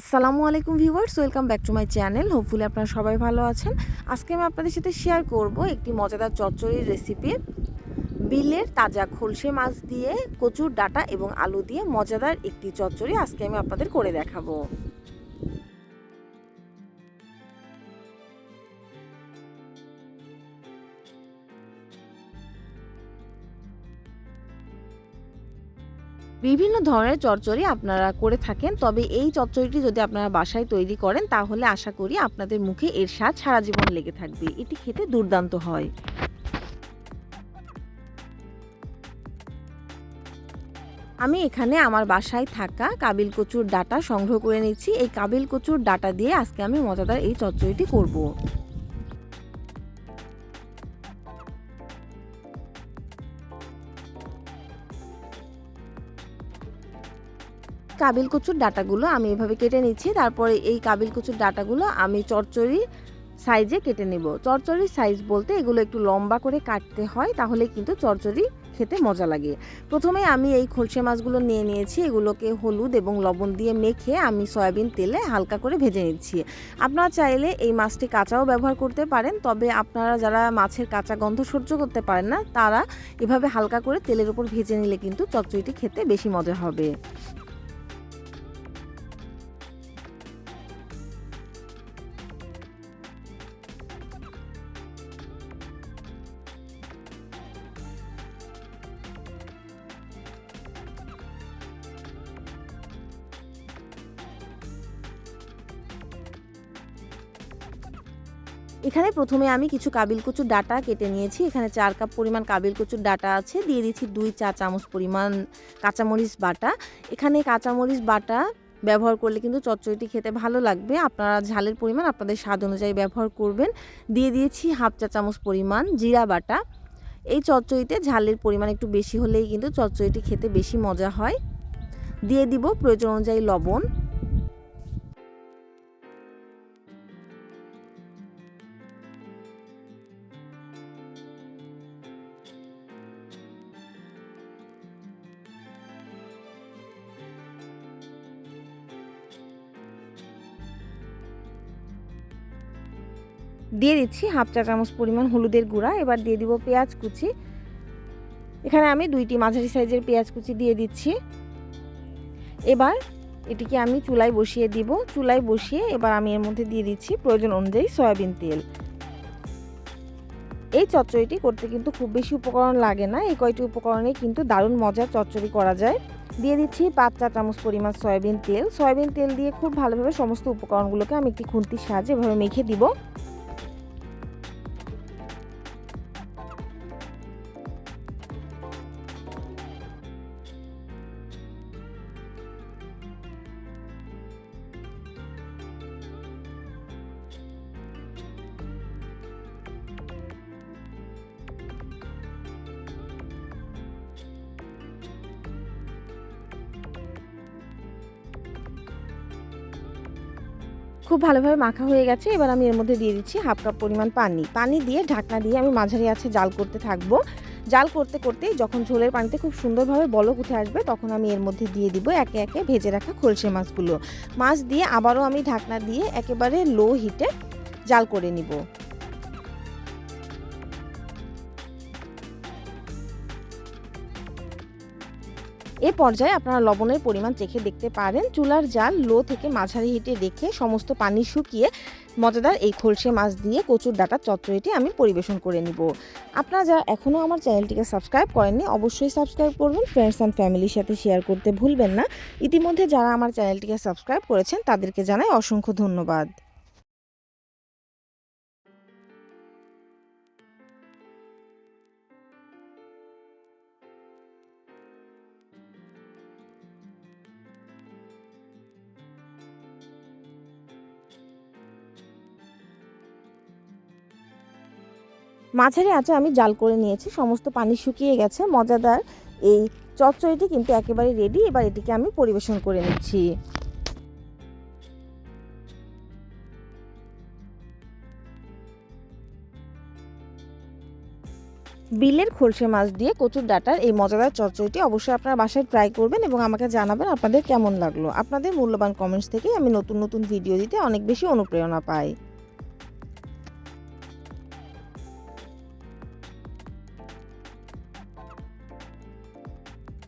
আসসালামু আলাইকুম viewers, welcome back to my channel. Hopefully আপনারা সবাই ভালো আছেন। আজকে আমি আপনাদের সাথে শেয়ার করব একটি মজাদার চচ্চড়ির রেসিপি বিলের তাজা খলসে মাছ দিয়ে কচুর ডাটা এবং আলু দিয়ে মজাদার একটি চচ্চড়ি। আজকে আমি আপনাদের করে দেখাবো। বিভিন্ন ধরনের চচ্চড়ি আপনারা করে থাকেন। তবে এই চচ্চড়িটি যদি আপনারা বাসায় তৈরি করেন, তাহলে আশা করি আপনাদের মুখে এর স্বাদ সারা জীবন লেগে থাকবে। এটি খেতে দুর্দান্ত হয়। আমি এখানে আমার বাসায় থাকা কাবিল কচুর ডাটা সংগ্রহ করে নিচ্ছি। এই কাবিল কচুর ডাটা দিয়ে আজকে আমি মজাদার এই চচ্চড়িটি করব। কাবিল কচুর ডাটাগুলো আমি এভাবে কেটে নিচ্ছি। তারপরে এই কাবিল কচুর ডাটাগুলো আমি চচ্চড়ি সাইজে কেটে নেব। চচ্চড়ির সাইজ বলতে এগুলো একটু লম্বা করে কাটতে হয়, তাহলে কিন্তু চচ্চড়ি খেতে মজা লাগে। প্রথমে আমি এই খলসে মাছগুলো নিয়ে নিয়েছি, এগুলোকে হলুদ এবং লবণ দিয়ে মেখে আমি সয়াবিন তেলে হালকা করে ভেজে নিচ্ছি। আপনারা চাইলে এই মাছটি কাঁচাও ব্যবহার করতে পারেন, তবে আপনারা যারা মাছের কাঁচা গন্ধ সহ্য করতে পারেন না, তারা এভাবে হালকা করে তেলের উপর ভেজে নিলে কিন্তু চচ্চড়িটি খেতে বেশি মজা হবে। এখানে প্রথমে আমি কিছু কাবিল কচুর ডাটা কেটে নিয়েছি। এখানে চার কাপ পরিমাণ কাবিল কচুর ডাটা আছে। দিয়ে দিচ্ছি দুই চা চামচ পরিমাণ কাঁচামরিচ বাটা। এখানে কাঁচামরিচ বাটা ব্যবহার করলে কিন্তু চচ্চড়িটি খেতে ভালো লাগবে। আপনারা ঝালের পরিমাণ আপনাদের স্বাদ অনুযায়ী ব্যবহার করবেন। দিয়ে দিয়েছি হাফ চা চামচ পরিমাণ জিরা বাটা। এই চচ্চড়িতে ঝালের পরিমাণ একটু বেশি হলেই কিন্তু চচ্চড়িটি খেতে বেশি মজা হয়। দিয়ে দিব প্রয়োজন অনুযায়ী লবণ। দিয়ে দিচ্ছি হাফ চা চামচ পরিমাণ হলুদের গুঁড়া, এবার দিয়ে দিব পেঁয়াজ কুচি। এখানে আমি দুইটি মাঝারি সাইজের পেঁয়াজ কুচি দিয়ে দিচ্ছি। এবার এটিকে আমি চুলায় বসিয়ে দিব। চুলায় বসিয়ে এবার আমি এর মধ্যে দিয়ে দিচ্ছি প্রয়োজন অনুযায়ী সয়াবিন তেল। এই চচ্চড়িটি করতে কিন্তু খুব বেশি উপকরণ লাগে না। এই কয়টি উপকরণে কিন্তু দারুণ মজার চচ্চড়ি করা যায়। দিয়ে দিচ্ছি পাঁচ চা চামচ পরিমাণ সয়াবিন তেল। সয়াবিন তেল দিয়ে খুব ভালোভাবে সমস্ত উপকরণগুলোকে আমি একটি খুন্তির সাহায্যে এভাবে মেখে দিব। খুব ভালোভাবে মাখা হয়ে গেছে। এবার আমি এর মধ্যে দিয়ে দিচ্ছি হাফ কাপ পরিমাণ পানি। পানি দিয়ে ঢাকনা দিয়ে আমি মাঝারি আছে জাল করতে থাকব। জাল করতে করতে যখন ঝোলের পানিতে খুব সুন্দরভাবে বলক উঠে আসবে, তখন আমি এর মধ্যে দিয়ে দিব একে একে ভেজে রাখা খলসে মাছগুলো। মাছ দিয়ে আবারও আমি ঢাকনা দিয়ে একেবারে লো হিটে জাল করে নিব। এ পর্যায়ে আপনারা লবণের পরিমাণ চেখে দেখতে পারেন। চুলার জাল লো থেকে মাঝারি হিটে রেখে সমস্ত পানি শুকিয়ে মজাদার এই খলসে মাছ দিয়ে কচুর ডাটা চচ্চড়িটি আমি পরিবেশন করে নিব। আপনারা যারা এখনও আমার চ্যানেলটিকে সাবস্ক্রাইব করেননি, অবশ্যই সাবস্ক্রাইব করবেন। ফ্রেন্ডস অ্যান্ড ফ্যামিলির সাথে শেয়ার করতে ভুলবেন না। ইতিমধ্যে যারা আমার চ্যানেলটিকে সাবস্ক্রাইব করেছেন, তাদেরকে জানাই অসংখ্য ধন্যবাদ। মাঝারি আঁচে আমি জাল করে নিয়েছি, সমস্ত পানি শুকিয়ে গেছে, মজাদার এই চচ্চড়িটি কিন্তু একেবারে রেডি এবার এটিকে আমি পরিবেশন করে নিচ্ছি। বিলের খোলসে মাছ দিয়ে কচুর ডাটার এই মজাদার চচ্চড়িটি অবশ্যই আপনারা বাসায় ট্রাই করবেন এবং আমাকে জানাবেন আপনাদের কেমন লাগল। আপনাদের মূল্যবান কমেন্টস থেকেই আমি নতুন নতুন ভিডিও দিতে অনেক বেশি অনুপ্রেরণা পাই।